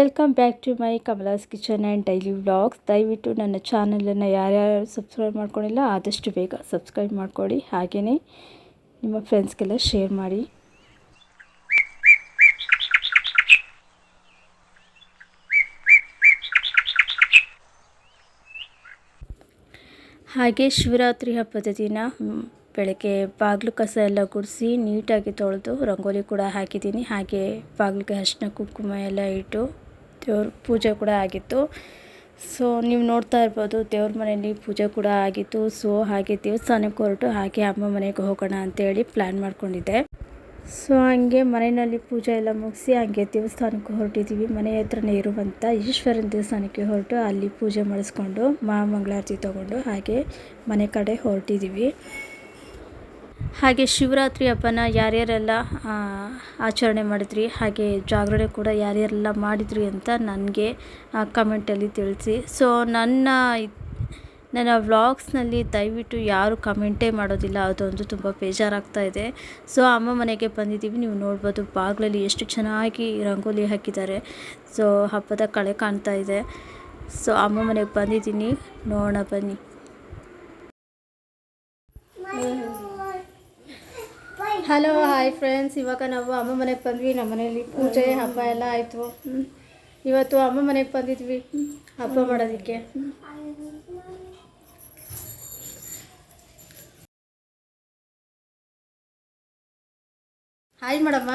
Welcome back to my Kamala's kitchen and daily vlogs ದಯವಿಟ್ಟು ನನ್ನ ಚಾನಲನ್ನು ಯಾರ್ಯಾರು ಸಬ್ಸ್ಕ್ರೈಬ್ ಮಾಡ್ಕೊಂಡಿಲ್ಲ, ಆದಷ್ಟು ಬೇಗ ಸಬ್ಸ್ಕ್ರೈಬ್ ಮಾಡಿಕೊಡಿ. ಹಾಗೆಯೇ ನಿಮ್ಮ ಫ್ರೆಂಡ್ಸ್ಗೆಲ್ಲ ಶೇರ್ ಮಾಡಿ. ಹಾಗೆ ಶಿವರಾತ್ರಿ ಹಬ್ಬದ ದಿನ ಬೆಳಗ್ಗೆ ಬಾಗಿಲು ಕಸ ಎಲ್ಲ ಗುಡಿಸಿ ನೀಟಾಗಿ ತೊಳೆದು, ರಂಗೋಲಿ ಕೂಡ ಹಾಕಿದ್ದೀನಿ. ಹಾಗೆ ಬಾಗಿಲಿಗೆ ಅರಿಶಿನ, ಕುಂಕುಮ ಎಲ್ಲ ಇಟ್ಟು ದೇವ್ರ ಪೂಜೆ ಕೂಡ ಆಗಿತ್ತು. ಸೊ ನೀವು ನೋಡ್ತಾ ಇರ್ಬೋದು ದೇವ್ರ ಮನೆಯಲ್ಲಿ ಪೂಜೆ ಕೂಡ ಆಗಿತ್ತು. ಸೊ ಹಾಗೆ ದೇವಸ್ಥಾನಕ್ಕೆ ಹೊರಟು ಹಾಗೆ ಅಮ್ಮ ಮನೆಗೆ ಹೋಗೋಣ ಅಂತೇಳಿ ಪ್ಲ್ಯಾನ್ ಮಾಡ್ಕೊಂಡಿದ್ದೆ. ಸೊ ಹಂಗೆ ಮನೆಯಲ್ಲಿ ಪೂಜೆ ಎಲ್ಲ ಮುಗಿಸಿ ಹಂಗೆ ದೇವಸ್ಥಾನಕ್ಕೆ ಹೊರಟಿದ್ದೀವಿ ಮನೆ ಹತ್ರನೇ ಇರುವಂಥ ಈಶ್ವರನ ದೇವಸ್ಥಾನಕ್ಕೆ ಹೊರಟು ಅಲ್ಲಿ ಪೂಜೆ ಮಾಡಿಸ್ಕೊಂಡು ಮಹಾಮಂಗಳಾರತಿ ತೊಗೊಂಡು ಹಾಗೆ ಮನೆ ಕಡೆ ಹೊರಟಿದ್ದೀವಿ ಹಾಗೆ ಶಿವರಾತ್ರಿ ಹಬ್ಬನ ಯಾರ್ಯಾರೆಲ್ಲ ಆಚರಣೆ ಮಾಡಿದ್ರಿ, ಹಾಗೆ ಜಾಗರಣೆ ಕೂಡ ಯಾರ್ಯಾರೆಲ್ಲ ಮಾಡಿದ್ರಿ ಅಂತ ನನಗೆ ಕಮೆಂಟಲ್ಲಿ ತಿಳಿಸಿ. ಸೊ ನನ್ನ ನನ್ನ ವ್ಲಾಗ್ಸ್ನಲ್ಲಿ ದಯವಿಟ್ಟು ಯಾರು ಕಮೆಂಟೇ ಮಾಡೋದಿಲ್ಲ, ಅದೊಂದು ತುಂಬ ಬೇಜಾರಾಗ್ತಾ ಇದೆ. ಸೊ ಅಮ್ಮ ಮನೆಗೆ ಬಂದಿದ್ದೀವಿ, ನೀವು ನೋಡ್ಬೋದು ಬಾಗಿಲಲ್ಲಿ ಎಷ್ಟು ಚೆನ್ನಾಗಿ ರಂಗೋಲಿ ಹಾಕಿದ್ದಾರೆ. ಸೊ ಹಬ್ಬದ ಕಳೆ ಕಾಣ್ತಾ ಇದೆ. ಸೊ ಅಮ್ಮ ಮನೆಗೆ ಬಂದಿದ್ದೀನಿ, ನೋಡೋಣ ಬನ್ನಿ. ಹಲೋ ಹಾಯ್ ಫ್ರೆಂಡ್ಸ್ ಇವಾಗ ನಾವು ಅಮ್ಮ ಮನೆಗೆ ಬಂದ್ವಿ. ನಮ್ಮ ಮನೆಯಲ್ಲಿ ಪೂಜೆ ಹಬ್ಬ ಎಲ್ಲ ಆಯಿತು. ಇವತ್ತು ಅಮ್ಮ ಮನೆಗೆ ಬಂದಿದ್ವಿ. ಹಬ್ಬ ಮಾಡೋದಕ್ಕೆ. ಹಾಯ್ ಮಾಡಮ್ಮ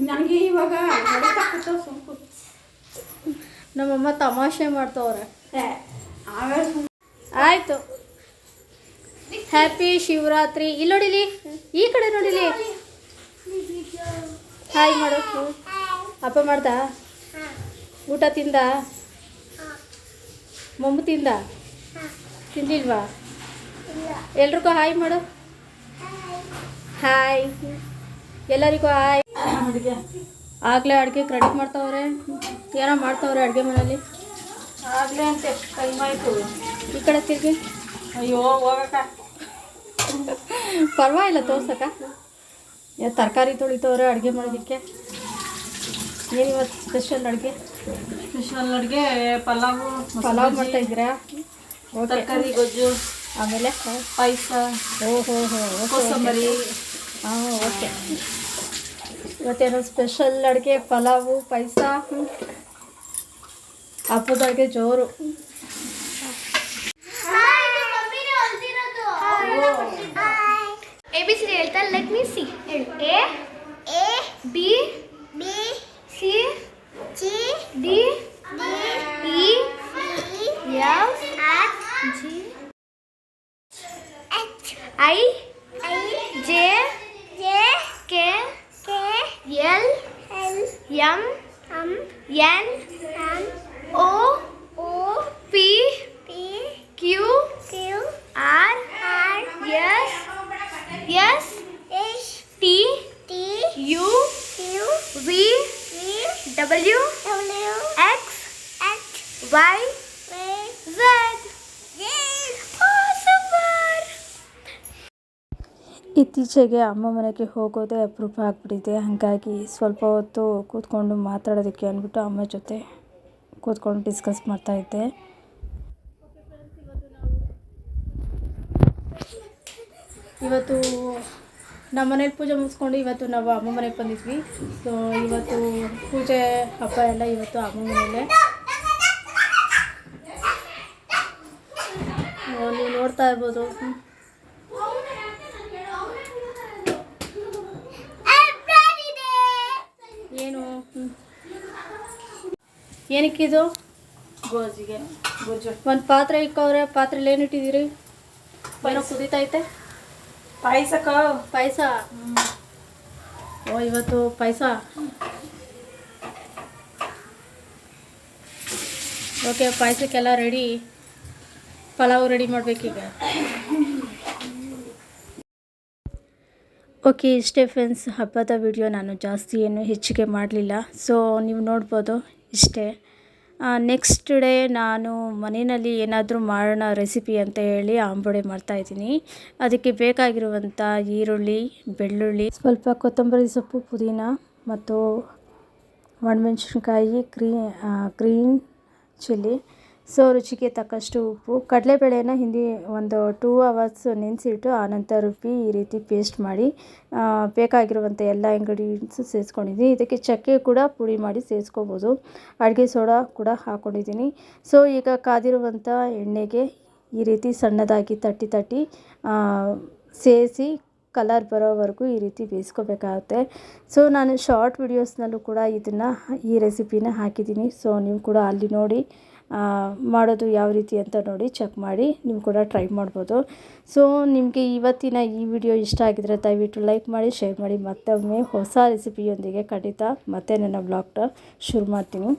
ನನಗೆ ಇವಾಗ ನಮ್ಮಮ್ಮ ತಮಾಷೆ ಮಾಡ್ತವ್ರೆ. ಆಯಿತು. ಹ್ಯಾಪಿ ಶಿವರಾತ್ರಿ. ಇಲ್ಲಿ ನೋಡಿಲಿ ಈ ಕಡೆ ನೋಡಿಲಿ. ಹಾಯ್ ಮಾಡು. ಅಪ್ಪ ಮಾಡ್ದ? ಊಟ ತಿಂದ? ಮೊಮ್ಮು ತಿಂದ? ತಿಂದಿಲ್ವಾ? ಎಲ್ರಿಗೂ ಹಾಯ್ ಮಾಡು. ಹಾಯ್. ಎಲ್ಲರಿಗೂ ಹಾಯ್. ಅಡುಗೆ. ಆಗಲೇ ಅಡುಗೆ ಕ್ರೆಡಿಟ್ ಮಾಡ್ತಾವ್ರೆ. ಏನೋ ಮಾಡ್ತಾವ್ರೆ ಅಡುಗೆ ಮನೇಲಿ ಆಗಲೇ ಅಂತೆ ಕೈ ಟೈಮ್ ಆಯಿತು. ಈ ಕಡೆ ತಿರ್ಗಿ. ಅಯ್ಯೋ ಹೋಗಕ್ಕ. ಪರವಾಗಿಲ್ಲ ತೋರ್ಸಕ್ಕ. ತರಕಾರಿ ತೊಳಿತವ್ರೆ ಅಡುಗೆ ಮಾಡೋದಕ್ಕೆ. ಏನು ಇವತ್ತು ಸ್ಪೆಷಲ್ ಅಡುಗೆ? ಸ್ಪೆಷಲ್ ಅಡುಗೆ ಪಲಾವು ಪಲಾವ್ ಮಾಡ್ತಾ ಇದ್ದೀರಾ? ಓಕೆ ತರಕಾರಿ ಗೊಜ್ಜು ಆಮೇಲೆ? ಪಾಯಸ ಓ ಹೋ ಹೋ ಕೋಸಂಬರಿ. ಹಾಂ ಓಕೆ. ಇವತ್ತೇನೋ ಸ್ಪೆಷಲ್ ಅಡುಗೆ ಪಲಾವು ಪಾಯಸ. ಹಬ್ಬದ ಅಡುಗೆ ಜೋರು ಎ ಬಿ ಸಿ ಹೇಳ್ತಾ ಲೆಟ್ ಮೀ ಸಿ ಹೇಳು A A B B C C D D E F G H I I J J K K L L M M N N O O ಇತ್ತೀಚೆಗೆ ಅಮ್ಮ ಮನೆಗೆ ಹೋಗೋದೇ ಅಪರೂಪ ಆಗಿಬಿಟ್ಟಿದೆ. ಹಾಗಾಗಿ ಸ್ವಲ್ಪ ಹೊತ್ತು ಕೂತ್ಕೊಂಡು ಮಾತಾಡೋದಕ್ಕೆ ಅಂದ್ಬಿಟ್ಟು ಅಮ್ಮ ಜೊತೆ ಕೂತ್ಕೊಂಡು ಡಿಸ್ಕಸ್ ಮಾಡ್ತಾಯಿದ್ದೆ ಇವತ್ತು ನಮ್ಮ ಮನೇಲಿ ಪೂಜೆ ಮುಗಿಸ್ಕೊಂಡು ಇವತ್ತು ನಾವು ಅಮ್ಮ ಮನೆಗೆ ಬಂದಿದ್ವಿ. ಸೊ ಇವತ್ತು ಪೂಜೆ ಹಬ್ಬ ಎಲ್ಲ ಇವತ್ತು ಅಮ್ಮ ಮನೆಯಲ್ಲೇ. ನೀವು ನೋಡ್ತಾ ಇರ್ಬೋದು. ಏನಕ್ಕಿದು ಗೋಜಿಗೆ ಗೊಜ್ಜು. ಒಂದು ಪಾತ್ರೆ ಇಕ್ಕವ್ರೆ ಪಾತ್ರೆಲಿ ಏನು ಇಟ್ಟಿದ್ದೀರಿ? ಏನೋ ಕುದೀತೈತೆ? ಪಾಯಸಕ್ಕ? ಪಾಯಸ? ಓ ಇವತ್ತು ಪಾಯಸ? ಓಕೆ ಪಾಯಸಕ್ಕೆಲ್ಲ ರೆಡಿ. ಪಲಾವ್ ರೆಡಿ ಮಾಡಬೇಕೀಗ. ಓಕೆ ಇಷ್ಟೇ ಫ್ರೆಂಡ್ಸ್ ಹಬ್ಬದ ವಿಡಿಯೋ ನಾನು ಜಾಸ್ತಿ ಏನು ಹೆಚ್ಚಿಗೆ ಮಾಡಲಿಲ್ಲ. ಸೊ ನೀವು ನೋಡ್ಬೋದು. ಇಷ್ಟೇ. ನೆಕ್ಸ್ಟ್ ಡೇ ನಾನು ಮನೆಯಲ್ಲಿ ಏನಾದರೂ ಮಾಡೋಣ ರೆಸಿಪಿ ಅಂತ ಹೇಳಿ ಆಂಬೊಡೆ ಮಾಡ್ತಾಯಿದ್ದೀನಿ ಅದಕ್ಕೆ ಬೇಕಾಗಿರುವಂಥ ಈರುಳ್ಳಿ, ಬೆಳ್ಳುಳ್ಳಿ, ಸ್ವಲ್ಪ ಕೊತ್ತಂಬರಿ ಸೊಪ್ಪು, ಪುದೀನ ಮತ್ತು ಒಣಮೆಣ್ಸಿನ್ಕಾಯಿ, ಕ್ರೀ ಗ್ರೀನ್ ಚಿಲ್ಲಿ ಸೊ ರುಚಿಗೆ ತಕ್ಕಷ್ಟು ಉಪ್ಪು, ಕಡಲೆಬೇಳೆನ ಹಿಂದಿ ಒಂದು ಟೂ ಅವರ್ಸ್ ನೆನೆಸಿಟ್ಟು ಆನಂತರ ರುಬ್ಬಿ ಈ ರೀತಿ ಪೇಸ್ಟ್ ಮಾಡಿ ಬೇಕಾಗಿರುವಂಥ ಎಲ್ಲ ಇಂಗ್ರೀಡಿಯೆಂಟ್ಸು ಸೇರಿಸ್ಕೊಂಡಿದ್ದೀನಿ. ಇದಕ್ಕೆ ಚಕ್ಕೆ ಕೂಡ ಪುಡಿ ಮಾಡಿ ಸೇರಿಸ್ಕೋಬೋದು. ಅಡುಗೆ ಸೋಡಾ ಕೂಡ ಹಾಕ್ಕೊಂಡಿದ್ದೀನಿ ಸೊ ಈಗ ಕಾದಿರುವಂಥ ಎಣ್ಣೆಗೆ ಈ ರೀತಿ ಸಣ್ಣದಾಗಿ ತಟ್ಟಿ ತಟ್ಟಿ ಸೇರಿಸಿ ಕಲರ್ ಬರೋವರೆಗೂ ಈ ರೀತಿ ಬೇಯಿಸ್ಕೋಬೇಕಾಗುತ್ತೆ. ಸೊ ನಾನು ಶಾರ್ಟ್ ವಿಡಿಯೋಸ್ನಲ್ಲೂ ಕೂಡ ಇದನ್ನು ಈ ರೆಸಿಪಿನ ಹಾಕಿದ್ದೀನಿ. ಸೊ ನೀವು ಕೂಡ ಅಲ್ಲಿ ನೋಡಿ ಮಾಡೋದು ಯಾವ ರೀತಿ ಅಂತ ನೋಡಿ ಚೆಕ್ ಮಾಡಿ ನೀವು ಕೂಡ ಟ್ರೈ ಮಾಡ್ಬೋದು. ಸೊ ನಿಮಗೆ ಇವತ್ತಿನ ಈ ವಿಡಿಯೋ ಇಷ್ಟ ಆಗಿದರೆ ದಯವಿಟ್ಟು ಲೈಕ್ ಮಾಡಿ ಶೇರ್ ಮಾಡಿ, ಮತ್ತೊಮ್ಮೆ ಹೊಸ ರೆಸಿಪಿಯೊಂದಿಗೆ ಖಂಡಿತ ಮತ್ತೆ ನನ್ನ ಬ್ಲಾಗ್ನ ಶುರು ಮಾಡ್ತೀನಿ.